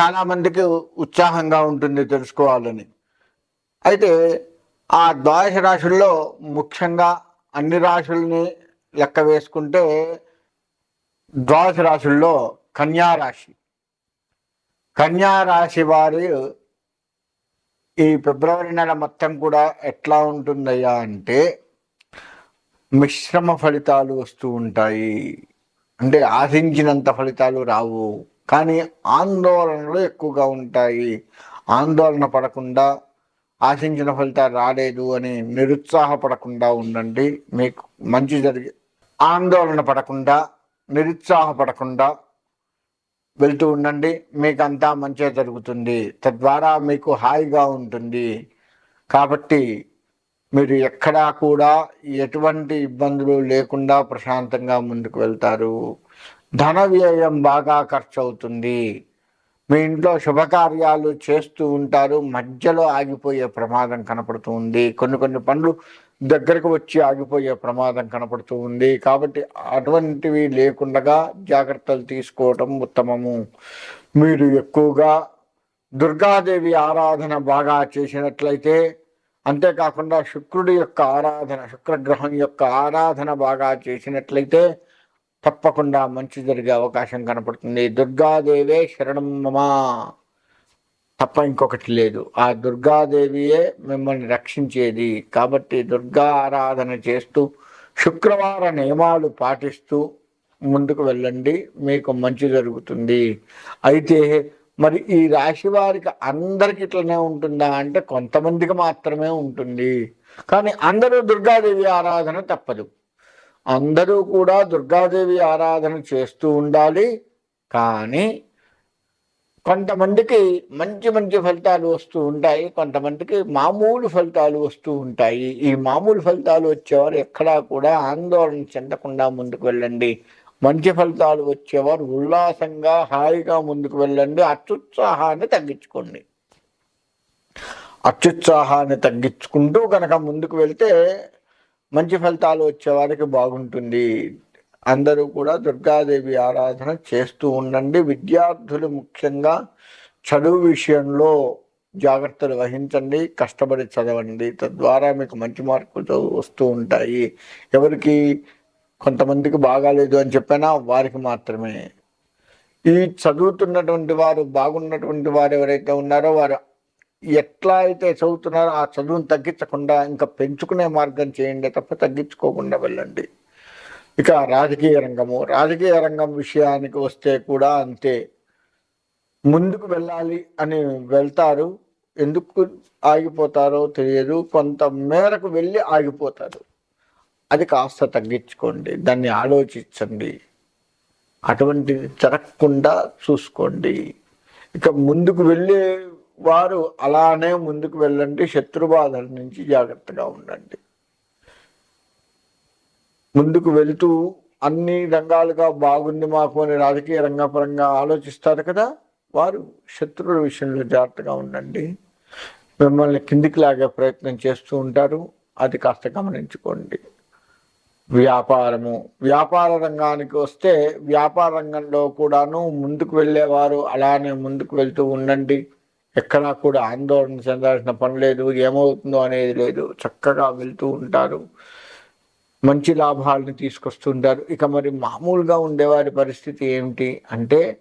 చాలా మందికి ఉత్సాహంగా ఉంటుంది తెలుసుకోవాలని. అయితే ఆ ద్వాదశ రాశుల్లో ముఖ్యంగా అన్ని రాశుల్ని లెక్క వేసుకుంటే ద్వాదశ రాశుల్లో కన్యా రాశి. కన్యా రాశి వారి ఈ ఫిబ్రవరి నెల మొత్తం కూడా ఎట్లా ఉంటుందయ్యా అంటే మిశ్రమ ఫలితాలు వస్తూ ఉంటాయి. అంటే ఆశించినంత ఫలితాలు రావు. కానీ ఆందోళనలు ఎక్కువగా ఉంటాయి. ఆందోళన పడకుండా ఆశించిన ఫలితాలు రాలేదు అని నిరుత్సాహపడకుండా ఉండండి. మీకు మంచి జరిగి ఆందోళన పడకుండా నిరుత్సాహపడకుండా వెళ్తూ ఉండండి. మీకు అంతా మంచిగా జరుగుతుంది. తద్వారా మీకు హాయిగా ఉంటుంది. కాబట్టి మీరు ఎక్కడా కూడా ఎటువంటి ఇబ్బందులు లేకుండా ప్రశాంతంగా ముందుకు వెళ్తారు. ధన వ్యయం బాగా ఖర్చు అవుతుంది మీ ఇంట్లో శుభకార్యాలు చేస్తూ ఉంటారు. మధ్యలో ఆగిపోయే ప్రమాదం కనపడుతూ ఉంది. కొన్ని కొన్ని పనులు దగ్గరకు వచ్చి ఆగిపోయే ప్రమాదం కనపడుతూ ఉంది. కాబట్టి అటువంటివి లేకుండా జాగ్రత్తలు తీసుకోవటం ఉత్తమము. మీరు ఎక్కువగా దుర్గాదేవి ఆరాధన బాగా చేసినట్లయితే అంతేకాకుండా శుక్రుడి యొక్క ఆరాధన శుక్రగ్రహం యొక్క ఆరాధన బాగా చేసినట్లయితే తప్పకుండా మంచి జరిగే అవకాశం కనపడుతుంది. దుర్గాదేవే శరణం మమా. తప్ప ఇంకొకటి లేదు. ఆ దుర్గాదేవియే మిమ్మల్ని రక్షించేది. కాబట్టి దుర్గా ఆరాధన చేస్తూ శుక్రవార నియమాలు పాటిస్తూ ముందుకు వెళ్ళండి. మీకు మంచి జరుగుతుంది. అయితే మరి ఈ రాశి వారికి అందరికి ఇట్లనే ఉంటుందా? అంటే కొంతమందికి మాత్రమే ఉంటుంది. కానీ అందరూ దుర్గాదేవి ఆరాధన తప్పదు. అందరూ కూడా దుర్గాదేవి ఆరాధన చేస్తూ ఉండాలి. కానీ కొంతమందికి మంచి మంచి ఫలితాలు వస్తూ ఉంటాయి. కొంతమందికి మామూలు ఫలితాలు వస్తూ ఉంటాయి. ఈ మామూలు ఫలితాలు వచ్చేవారు ఎక్కడా కూడా ఆందోళన చెందకుండా ముందుకు వెళ్ళండి. మంచి ఫలితాలు వచ్చేవారు ఉల్లాసంగా హాయిగా ముందుకు వెళ్ళండి. అత్యుత్సాహాన్ని తగ్గించుకోండి. అత్యుత్సాహాన్ని తగ్గించుకుంటూ కనుక ముందుకు వెళ్తే మంచి ఫలితాలు వచ్చేవారికి బాగుంటుంది. అందరూ కూడా దుర్గాదేవి ఆరాధన చేస్తూ ఉండండి. విద్యార్థులు ముఖ్యంగా చదువు విషయంలో జాగ్రత్తలు వహించండి. కష్టపడి చదవండి. తద్వారా మీకు మంచి మార్కులు వస్తూ ఉంటాయి. ఎవరికి కొంతమందికి బాగాలేదు అని చెప్పినా వారికి మాత్రమే. ఈ చదువుతున్నటువంటి వారు బాగున్నటువంటి వారు ఎవరైతే ఉన్నారో వారు ఎట్లా అయితే చదువుతున్నారో ఆ చదువును తగ్గించకుండా ఇంకా పెంచుకునే మార్గం చేయండి తప్ప తగ్గించుకోకుండా వెళ్ళండి. ఇక రాజకీయ రంగము. రాజకీయ రంగం విషయానికి వస్తే కూడా అంతే. ముందుకు వెళ్ళాలి అని వెళ్తారు. ఎందుకు ఆగిపోతారో తెలియదు. కొంత మేరకు వెళ్ళి ఆగిపోతారు. అది కాస్త తగ్గించుకోండి. దాన్ని ఆలోచించండి. అటువంటిది జరగకుండా చూసుకోండి. ఇక ముందుకు వెళ్ళే వారు అలానే ముందుకు వెళ్ళండి శత్రుబాధల నుంచి జాగ్రత్తగా ఉండండి. ముందుకు వెళ్తూ అన్ని రంగాలుగా బాగుంది మాకు అని రాజకీయ రంగపరంగా ఆలోచిస్తారు కదా వారు శత్రువుల విషయంలో జాగ్రత్తగా ఉండండి. మిమ్మల్ని కిందికి లాగే ప్రయత్నం చేస్తూ ఉంటారు అది కాస్త గమనించుకోండి. వ్యాపారము వ్యాపార రంగానికి వస్తే వ్యాపార రంగంలో కూడాను ముందుకు వెళ్ళేవారు అలానే ముందుకు వెళ్తూ ఉండండి. ఎక్కడా కూడా ఆందోళన చెందాల్సిన పని లేదు ఏమవుతుందో అనేది లేదు. చక్కగా వెళ్తూ ఉంటారు. మంచి లాభాలను తీసుకొస్తుంటారు. ఇక మరి మామూలుగా ఉండేవారి పరిస్థితి ఏమిటి అంటే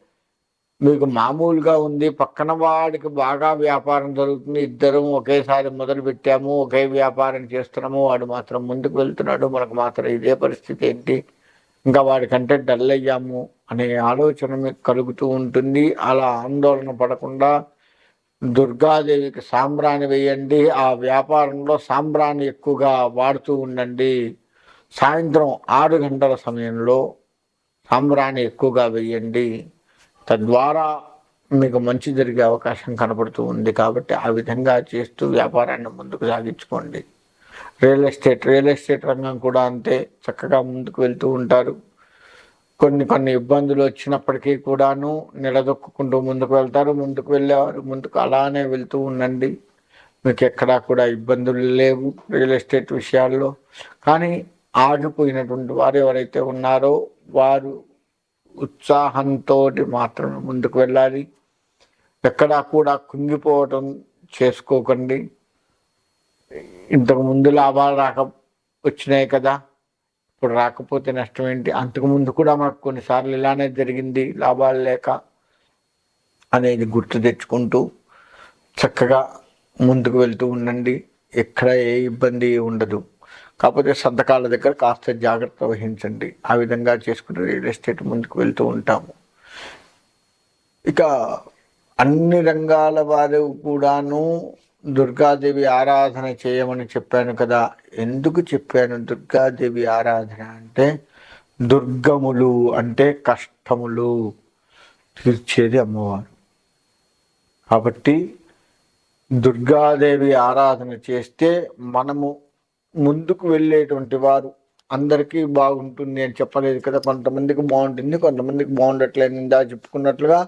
మీకు మామూలుగా ఉంది పక్కన వాడికి బాగా వ్యాపారం జరుగుతుంది ఇద్దరం ఒకేసారి మొదలు పెట్టాము ఒకే వ్యాపారం చేస్తున్నాము వాడు మాత్రం ముందుకు వెళ్తున్నాడు మనకు మాత్రం ఇదే పరిస్థితి ఏంటి? ఇంకా వాడికంటే డల్ అయ్యాము అనే ఆలోచన మీకు కలుగుతూ ఉంటుంది. అలా ఆందోళన పడకుండా దుర్గాదేవికి సాంబ్రాణి వేయండి ఆ వ్యాపారంలో సాంబ్రాణి ఎక్కువగా వాడుతూ ఉండండి. సాయంత్రం ఆరు గంటల సమయంలో సాంబ్రాణి ఎక్కువగా వేయండి. తద్వారా మీకు మంచి జరిగే అవకాశం కనపడుతూ ఉంది కాబట్టి ఆ విధంగా చేస్తూ వ్యాపారాన్ని ముందుకు సాగించుకోండి. రియల్ ఎస్టేట్ రియల్ ఎస్టేట్ రంగం కూడా అంతే చక్కగా ముందుకు వెళ్తూ ఉంటారు. కొన్ని కొన్ని ఇబ్బందులు వచ్చినప్పటికీ కూడాను నిలదొక్కుంటూ ముందుకు వెళ్తారు. ముందుకు వెళ్ళేవారు. ముందుకు అలానే వెళ్తూ ఉండండి. మీకు ఎక్కడా కూడా ఇబ్బందులు లేవు రియల్ ఎస్టేట్ విషయాల్లో. కానీ ఆగిపోయినటువంటి వారు ఎవరైతే ఉన్నారో వారు ఉత్సాహంతో మాత్రమే ముందుకు వెళ్ళాలి. ఎక్కడా కూడా కుంగిపోవటం చేసుకోకండి. ఇంతకు ముందు లాభాలు రాక వచ్చినాయి కదా. ఇప్పుడు రాకపోతే నష్టం ఏంటి? అంతకు ముందు కూడా మాకు కొన్నిసార్లు ఇలానే జరిగింది లాభాలు లేక అనేది గుర్తు తెచ్చుకుంటూ చక్కగా ముందుకు వెళ్తూ ఉండండి. ఎక్కడ ఏ ఇబ్బంది ఉండదు. కాకపోతే సంతకాల దగ్గర కాస్త జాగ్రత్త వహించండి. ఆ విధంగా చేసుకుంటే రియల్ ఎస్టేట్ ముందుకు వెళ్తూ ఉంటాము. ఇక అన్ని రంగాల వారు కూడాను దుర్గాదేవి ఆరాధన చేయమని చెప్పాను కదా. ఎందుకు చెప్పాను దుర్గాదేవి ఆరాధన అంటే దుర్గములు అంటే కష్టములు తీర్చేది అమ్మవారు. కాబట్టి దుర్గాదేవి ఆరాధన చేస్తే మనము ముందుకు వెళ్ళేటువంటి వారు అందరికీ బాగుంటుంది అని చెప్పలేదు కదా. కొంతమందికి బాగుంటుంది కొంతమందికి బాగుండట్లేదు. ఇందా చెప్పుకున్నట్లుగా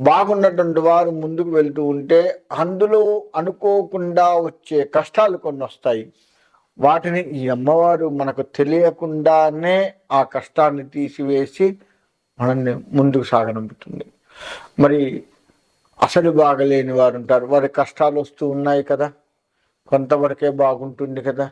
బాగున్నటువంటి వారు ముందుకు వెళ్తూ ఉంటే అందులో అనుకోకుండా వచ్చే కష్టాలు కొన్ని వస్తాయి. వాటిని ఈ అమ్మవారు మనకు తెలియకుండానే ఆ కష్టాన్ని తీసివేసి మనల్ని ముందుకు సాగనంపుతుంది. మరి అసలు బాగలేని వారు ఉంటారు. వారి కష్టాలు వస్తూ ఉన్నాయి కదా. కొంతవరకే బాగుంటుంది కదా.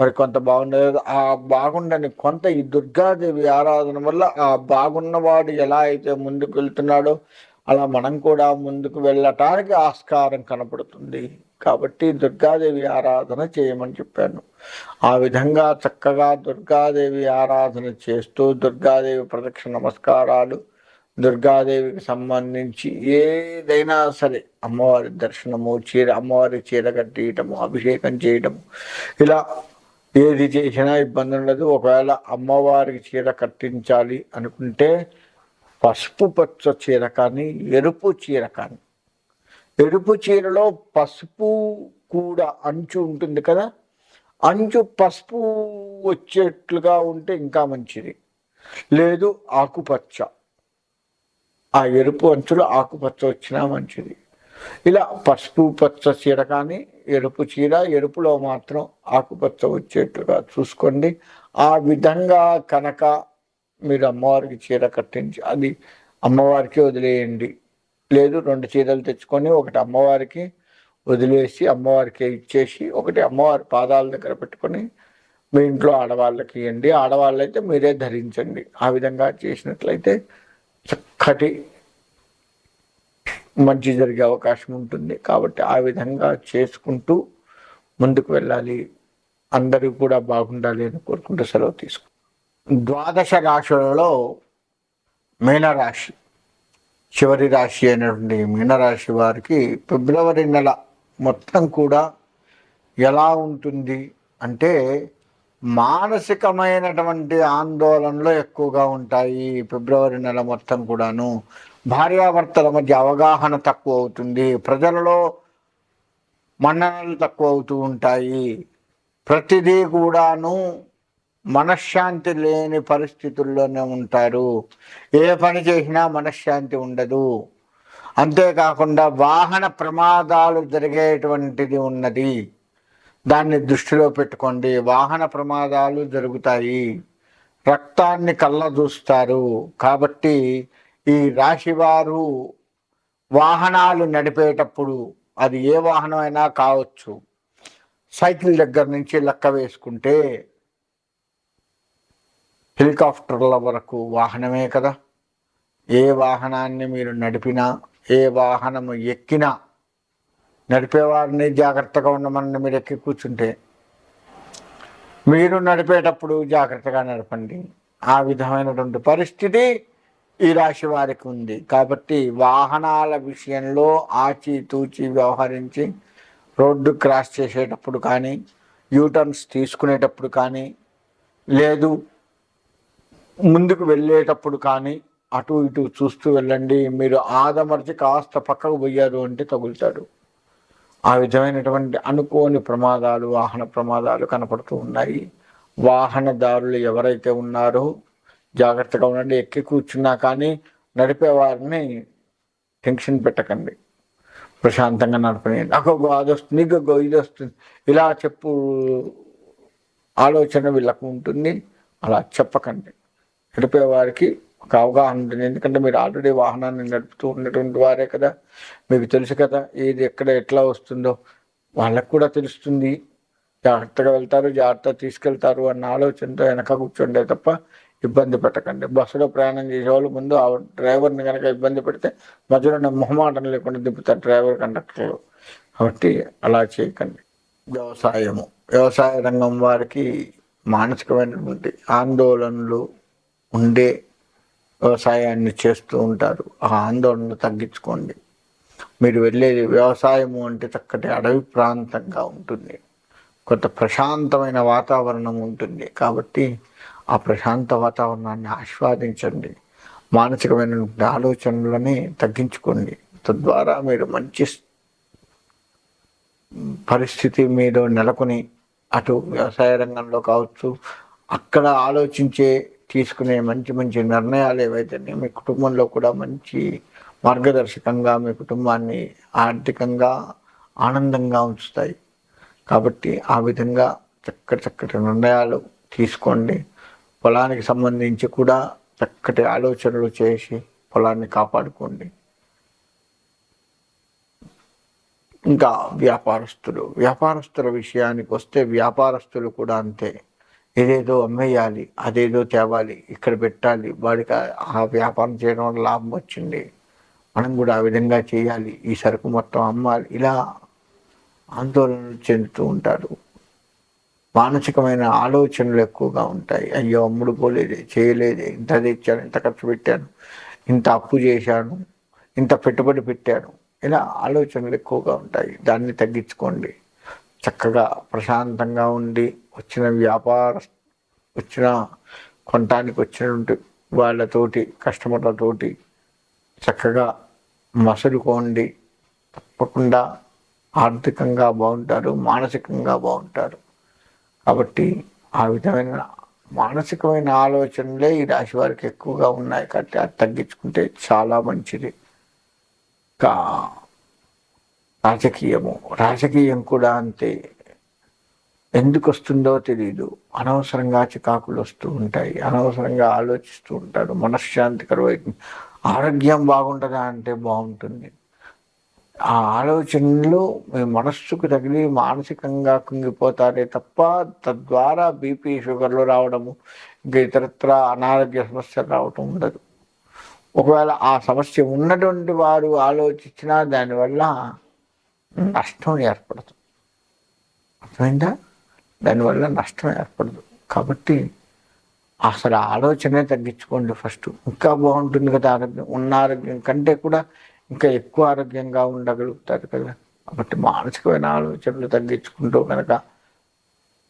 మరి కొంత బాగుండదు ఆ బాగుండని కొంత ఈ దుర్గాదేవి ఆరాధన వల్ల ఆ బాగున్నవాడు ఎలా అయితే ముందుకు వెళ్తున్నాడో అలా మనం కూడా ముందుకు వెళ్ళటానికి ఆస్కారం కనపడుతుంది. కాబట్టి దుర్గాదేవి ఆరాధన చేయమని చెప్పాను. ఆ విధంగా చక్కగా దుర్గాదేవి ఆరాధన చేస్తూ దుర్గాదేవి ప్రదక్షిణ నమస్కారాలు దుర్గాదేవికి సంబంధించి ఏదైనా సరే అమ్మవారి దర్శనము చీర అమ్మవారి చీర కట్టియటము అభిషేకం చేయటము ఇలా ఏది చేసినా ఇబ్బంది ఉండదు. ఒకవేళ అమ్మవారికి చీర కట్టించాలి అనుకుంటే పసుపు పచ్చ చీర కానీ ఎరుపు చీర కానీ. ఎరుపు చీరలో పసుపు కూడా అంచు ఉంటుంది కదా? అంచు పసుపు వచ్చేట్లుగా ఉంటే ఇంకా మంచిది. లేదు ఆకుపచ్చ. ఆ ఎరుపు అంచులో ఆకుపచ్చ వచ్చినా మంచిది. ఇలా పసుపు పచ్చ చీర కానీ ఎరుపు చీర ఎరుపులో మాత్రం ఆకుపచ్చ వచ్చేట్లుగా చూసుకోండి. ఆ విధంగా కనుక మీరు అమ్మవారికి చీర కట్టించి అది అమ్మవారికి వదిలేయండి. లేదు రెండు చీరలు తెచ్చుకొని ఒకటి అమ్మవారికి వదిలేసి అమ్మవారికి ఇచ్చేసి ఒకటి అమ్మవారి పాదాల దగ్గర పెట్టుకొని మీ ఇంట్లో ఆడవాళ్ళకి ఇవ్వండి ఆడవాళ్ళైతే మీరే ధరించండి. ఆ విధంగా చేసినట్లయితే చక్కటి మంచి జరిగే అవకాశం ఉంటుంది. కాబట్టి ఆ విధంగా చేసుకుంటూ ముందుకు వెళ్ళాలి. అందరూ కూడా బాగుండాలి అని కోరుకుంటూ సెలవు తీసుకుంటాం ద్వాదశ రాశులలో మీనరాశి చివరి రాశి అయినటువంటి మీనరాశి వారికి ఫిబ్రవరి నెల మొత్తం కూడా ఎలా ఉంటుంది అంటే మానసికమైనటువంటి ఆందోళనలు ఎక్కువగా ఉంటాయి ఫిబ్రవరి నెల మొత్తం కూడాను. భార్యాభర్తల మధ్య అవగాహన తక్కువ అవుతుంది. ప్రజలలో మన్ననలు తక్కువ అవుతూ ఉంటాయి. ప్రతిదీ కూడాను మనశ్శాంతి లేని పరిస్థితుల్లోనే ఉంటారు. ఏ పని చేసినా మనశ్శాంతి ఉండదు. అంతేకాకుండా వాహన ప్రమాదాలు జరిగేటువంటిది ఉన్నది. దాన్ని దృష్టిలో పెట్టుకోండి. వాహన ప్రమాదాలు జరుగుతాయి. రక్తాన్ని కళ్ళ చూస్తారు కాబట్టి ఈ రాశివారు వాహనాలు నడిపేటప్పుడు అది ఏ వాహనం అయినా కావచ్చు. సైకిల్ దగ్గర నుంచి లెక్క వేసుకుంటే హెలికాప్టర్ల వరకు వాహనమే కదా. ఏ వాహనాన్ని మీరు నడిపినా ఏ వాహనము ఎక్కినా నడిపేవారిని జాగ్రత్తగా ఉండమని మీరు ఎక్కి కూర్చుంటే. మీరు నడిపేటప్పుడు జాగ్రత్తగా నడపండి. ఆ విధమైనటువంటి పరిస్థితి ఈ రాశి వారికి ఉంది. కాబట్టి వాహనాల విషయంలో ఆచితూచి వ్యవహరించి రోడ్డు క్రాస్ చేసేటప్పుడు కానీ యూటర్న్స్ తీసుకునేటప్పుడు కానీ లేదు ముందుకు వెళ్ళేటప్పుడు కానీ అటు ఇటు చూస్తూ వెళ్ళండి. మీరు ఆదమర్చి కాస్త పక్కకు పోయారు అంటే తగులుతాడు. ఆ విధమైనటువంటి అనుకోని ప్రమాదాలు వాహన ప్రమాదాలు కనపడుతూ ఉన్నాయి. వాహనదారులు ఎవరైతే ఉన్నారో జాగ్రత్తగా ఉండండి. ఎక్కి కూర్చున్నా కానీ నడిపే వారిని టెన్షన్ పెట్టకండి. ప్రశాంతంగా నడపని నాకు అది వస్తుంది నీకు ఇది వస్తుంది. ఇలా చెప్పు ఆలోచన వీళ్ళకు ఉంటుంది. అలా చెప్పకండి. నడిపే వారికి ఒక అవగాహన ఉంటుంది. ఎందుకంటే మీరు ఆల్రెడీ వాహనాన్ని నడుపుతూ ఉన్నటువంటి వారే కదా. మీకు తెలుసు కదా ఏది ఎక్కడ ఎట్లా వస్తుందో. వాళ్ళకు కూడా తెలుస్తుంది. జాగ్రత్తగా వెళ్తారు జాగ్రత్త తీసుకెళ్తారు అన్న ఆలోచనతో వెనక కూర్చుండే తప్ప ఇబ్బంది పెట్టకండి. బస్సులో ప్రయాణం చేసేవాళ్ళు ముందు ఆ డ్రైవర్ని కనుక ఇబ్బంది పెడితే మధ్యలో మొహమాటం లేకుండా దింపుతారు డ్రైవర్ కండక్టర్లు. కాబట్టి అలా చేయకండి. వ్యవసాయము. వ్యవసాయ రంగం వారికి మానసికమైనటువంటి ఆందోళనలు ఉండే వ్యవసాయాన్ని చేస్తూ ఉంటారు. ఆ ఆందోళన తగ్గించుకోండి. మీరు వెళ్ళేది వ్యవసాయము అంటే చక్కటి అడవి ప్రాంతంగా ఉంటుంది. కొంత ప్రశాంతమైన వాతావరణం ఉంటుంది. కాబట్టి ఆ ప్రశాంత వాతావరణాన్ని ఆస్వాదించండి. మానసికమైన ఆలోచనలని తగ్గించుకోండి. తద్వారా మీరు మంచి పరిస్థితి మీద నెలకొని అటు వ్యవసాయ రంగంలో కావచ్చు అక్కడ ఆలోచించే తీసుకునే మంచి మంచి నిర్ణయాలు ఏవైతేనే మీ కుటుంబంలో కూడా మంచి మార్గదర్శకంగా మీ కుటుంబాన్ని ఆర్థికంగా ఆనందంగా ఉంచుతాయి. కాబట్టి ఆ విధంగా చక్కటి చక్కటి నిర్ణయాలు తీసుకోండి. పొలానికి సంబంధించి కూడా చక్కటి ఆలోచనలు చేసి పొలాన్ని కాపాడుకోండి. ఇంకా వ్యాపారస్తులు వ్యాపారస్తుల విషయానికి వస్తే వ్యాపారస్తులు కూడా అంతే. ఏదేదో అమ్మేయాలి అదేదో తేవాలి ఇక్కడ పెట్టాలి. వాడికి ఆ వ్యాపారం చేయడం వల్ల లాభం వచ్చింది. మనం కూడా ఆ విధంగా చేయాలి. ఈ సరుకు మొత్తం అమ్మాలి. ఇలా ఆందోళనలు చెందుతూ ఉంటారు. మానసికమైన ఆలోచనలు ఎక్కువగా ఉంటాయి. అయ్యో అమ్ముడు పోలేదే చేయలేదే. ఇంత తెచ్చాను ఇంత ఖర్చు పెట్టాను ఇంత అప్పు చేశాను ఇంత పెట్టుబడి పెట్టాను. ఇలా ఆలోచనలు ఎక్కువగా ఉంటాయి. దాన్ని తగ్గించుకోండి. చక్కగా ప్రశాంతంగా ఉండి వచ్చిన వ్యాపార వచ్చిన కొనటానికి వచ్చినటువంటి వాళ్ళతోటి కస్టమర్లతోటి చక్కగా మసలుకోండి. తప్పకుండా ఆర్థికంగా బాగుంటారు మానసికంగా బాగుంటారు. కాబట్టి ఆ విధమైన మానసికమైన ఆలోచనలే ఈ రాశి వారికి ఎక్కువగా ఉన్నాయి కాబట్టి అది తగ్గించుకుంటే చాలా మంచిది. ఇంకా రాజకీయము. రాజకీయం కూడా అంతే. ఎందుకు వస్తుందో తెలియదు అనవసరంగా చికాకులు వస్తూ ఉంటాయి. అనవసరంగా ఆలోచిస్తూ ఉంటాడు మనశ్శాంతికరమైన ఆరోగ్యం బాగుంటుందా అంటే బాగుంటుంది. ఆ ఆలోచనలు మీ మనస్సుకు తగిలి మానసికంగా కుంగిపోతారే తప్ప తద్వారా బీపీ షుగర్లు రావడము ఇంకా ఇతరత్ర అనారోగ్య సమస్యలు రావటం ఉండదు. ఒకవేళ ఆ సమస్య ఉన్నటువంటి వారు ఆలోచించినా దానివల్ల నష్టం ఏర్పడదు. అర్థమైందా? దానివల్ల నష్టం ఏర్పడదు. కాబట్టి అసలు ఆలోచనే తగ్గించుకోండి ఫస్ట్. ఇంకా బాగుంటుంది కదా ఆరోగ్యం. ఉన్న ఆరోగ్యం కంటే కూడా ఇంకా ఎక్కువ ఆరోగ్యంగా ఉండగలుగుతారు కదా. కాబట్టి మానసికమైన ఆలోచనలు తగ్గించుకుంటూ కనుక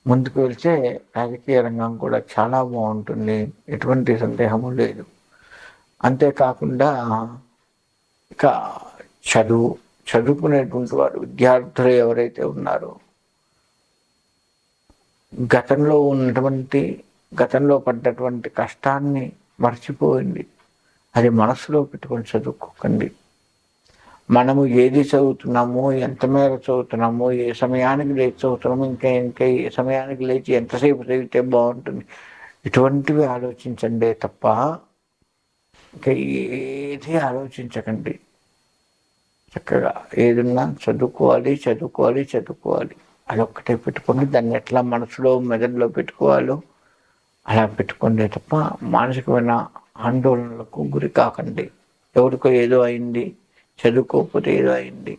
ముందుకు వెళ్తే రాజకీయ రంగం కూడా చాలా బాగుంటుంది. ఎటువంటి సందేహము లేదు. అంతేకాకుండా ఇక చదువు చదువుకునేటువంటి వారు విద్యార్థులు ఎవరైతే ఉన్నారో గతంలో ఉన్నటువంటి గతంలో పడ్డటువంటి కష్టాన్ని మర్చిపోయింది అది మనసులో పెట్టుకొని చదువుకోకండి. మనము ఏది చదువుతున్నామో ఎంత మేర చదువుతున్నామో ఏ సమయానికి లేచి చదువుతున్నామో ఇంకా ఇంకా ఏ సమయానికి లేచి ఎంతసేపు చదివితే బాగుంటుంది? ఇటువంటివి ఆలోచించండి తప్ప ఇంకా ఏది ఆలోచించకండి. చక్కగా ఏదన్నా చదువుకోవాలి చదువుకోవాలి చదువుకోవాలి. అదొక్కటే పెట్టుకోండి దాన్ని ఎట్లా మనసులో మెదడులో పెట్టుకోవాలో అలా పెట్టుకోండి తప్ప మానసికమైన ఆందోళనలకు గురి కాకండి. ఎవరికో ఏదో అయింది చదువుకోకపోతే ఏదో అయింది.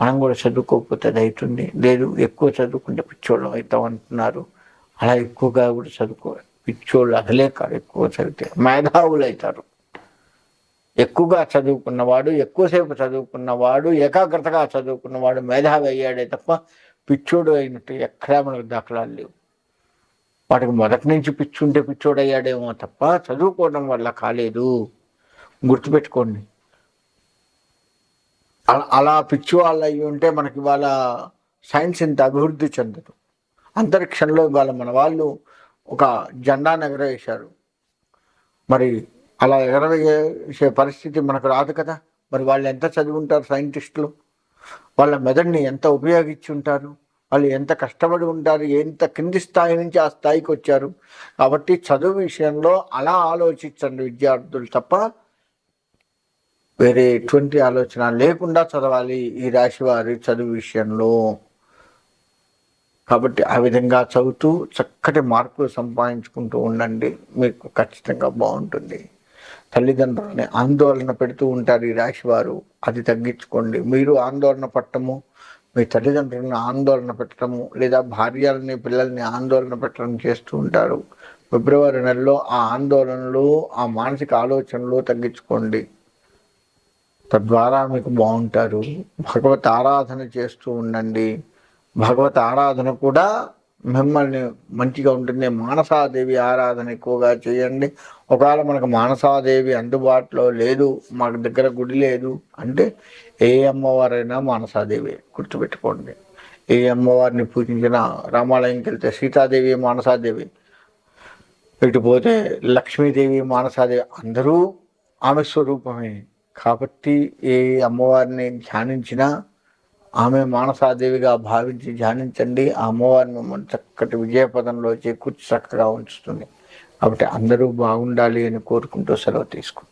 మనం కూడా చదువుకోకపోతే అది అవుతుంది. లేదు ఎక్కువ చదువుకుంటే పిచ్చోళ్ళం అవుతాం అంటున్నారు. అలా ఎక్కువగా కూడా చదువుకో పిచ్చోళ్ళు అసలే కాదు ఎక్కువ చదివితే. మేధావులు అవుతారు. ఎక్కువగా చదువుకున్నవాడు ఎక్కువసేపు చదువుకున్నవాడు ఏకాగ్రతగా చదువుకున్నవాడు మేధావి అయ్యాడే తప్ప పిచ్చోడు అయినట్టు ఎక్కడా మనకు దాఖలాలు లేవు. వాడికి మొదటి నుంచి పిచ్చుంటే పిచ్చోడు అయ్యాడేమో తప్ప చదువుకోవడం వల్ల కాలేదు. గుర్తుపెట్టుకోండి. అలా- అలా పిచ్చి వాళ్ళు అయ్యి ఉంటే మనకి ఇవాళ సైన్స్ ఇంత అభివృద్ధి చెందదు. అంతరిక్షంలో ఇవాళ మన వాళ్ళు ఒక జెండాను ఎగరవేశారు మరి అలా ఎగరవేసే పరిస్థితి మనకు రాదు కదా. మరి వాళ్ళు ఎంత చదివి ఉంటారు సైంటిస్టులు? వాళ్ళ మెదడుని ఎంత ఉపయోగించి ఉంటారు వాళ్ళు ఎంత కష్టపడి ఉంటారు? ఎంత కింది స్థాయి నుంచి ఆ స్థాయికి వచ్చారు? కాబట్టి చదువు విషయంలో అలా ఆలోచించండి విద్యార్థులు తప్ప వేరే ఎటువంటి ఆలోచన లేకుండా చదవాలి ఈ రాశి వారి చదువు విషయంలో. కాబట్టి ఆ విధంగా చదువుతూ చక్కటి మార్కులు సంపాదించుకుంటూ ఉండండి. మీకు ఖచ్చితంగా బాగుంటుంది. తల్లిదండ్రులని ఆందోళన పెడుతూ ఉంటారు ఈ రాశి వారు. అది తగ్గించుకోండి. మీరు ఆందోళన పట్టము మీ తల్లిదండ్రులను ఆందోళన పెట్టడము లేదా భార్యలని పిల్లల్ని ఆందోళన పెట్టడం చేస్తూ ఉంటారు. ఫిబ్రవరి నెలలో ఆ ఆందోళనలు ఆ మానసిక ఆలోచనలు తగ్గించుకోండి. తద్వారా మీకు బాగుంటారు. భగవత్ ఆరాధన చేస్తూ ఉండండి. భగవత్ ఆరాధన కూడా మిమ్మల్ని మంచిగా ఉంటుంది మానసాదేవి ఆరాధన ఎక్కువగా చేయండి. ఒకవేళ మనకు మానసాదేవి అందుబాటులో లేదు మాకు దగ్గర గుడి లేదు అంటే ఏ అమ్మవారైనా మానసాదేవి గుర్తుపెట్టుకోండి. ఏ అమ్మవారిని పూజించిన రామాలయంకి వెళ్తే సీతాదేవి మానసాదేవి ఇటు పోతే లక్ష్మీదేవి మానసాదేవి అందరూ ఆమె స్వరూపమే. కాబట్టి ఏ అమ్మవారిని ధ్యానించినా ఆమె మానసాదేవిగా భావించి ధ్యానించండి. ఆ అమ్మవారిని మిమ్మల్ని చక్కటి విజయపదంలో చేకూర్చి చక్కగా ఉంచుతుంది. కాబట్టి అందరూ బాగుండాలి అని కోరుకుంటూ సెలవు తీసుకుంటాం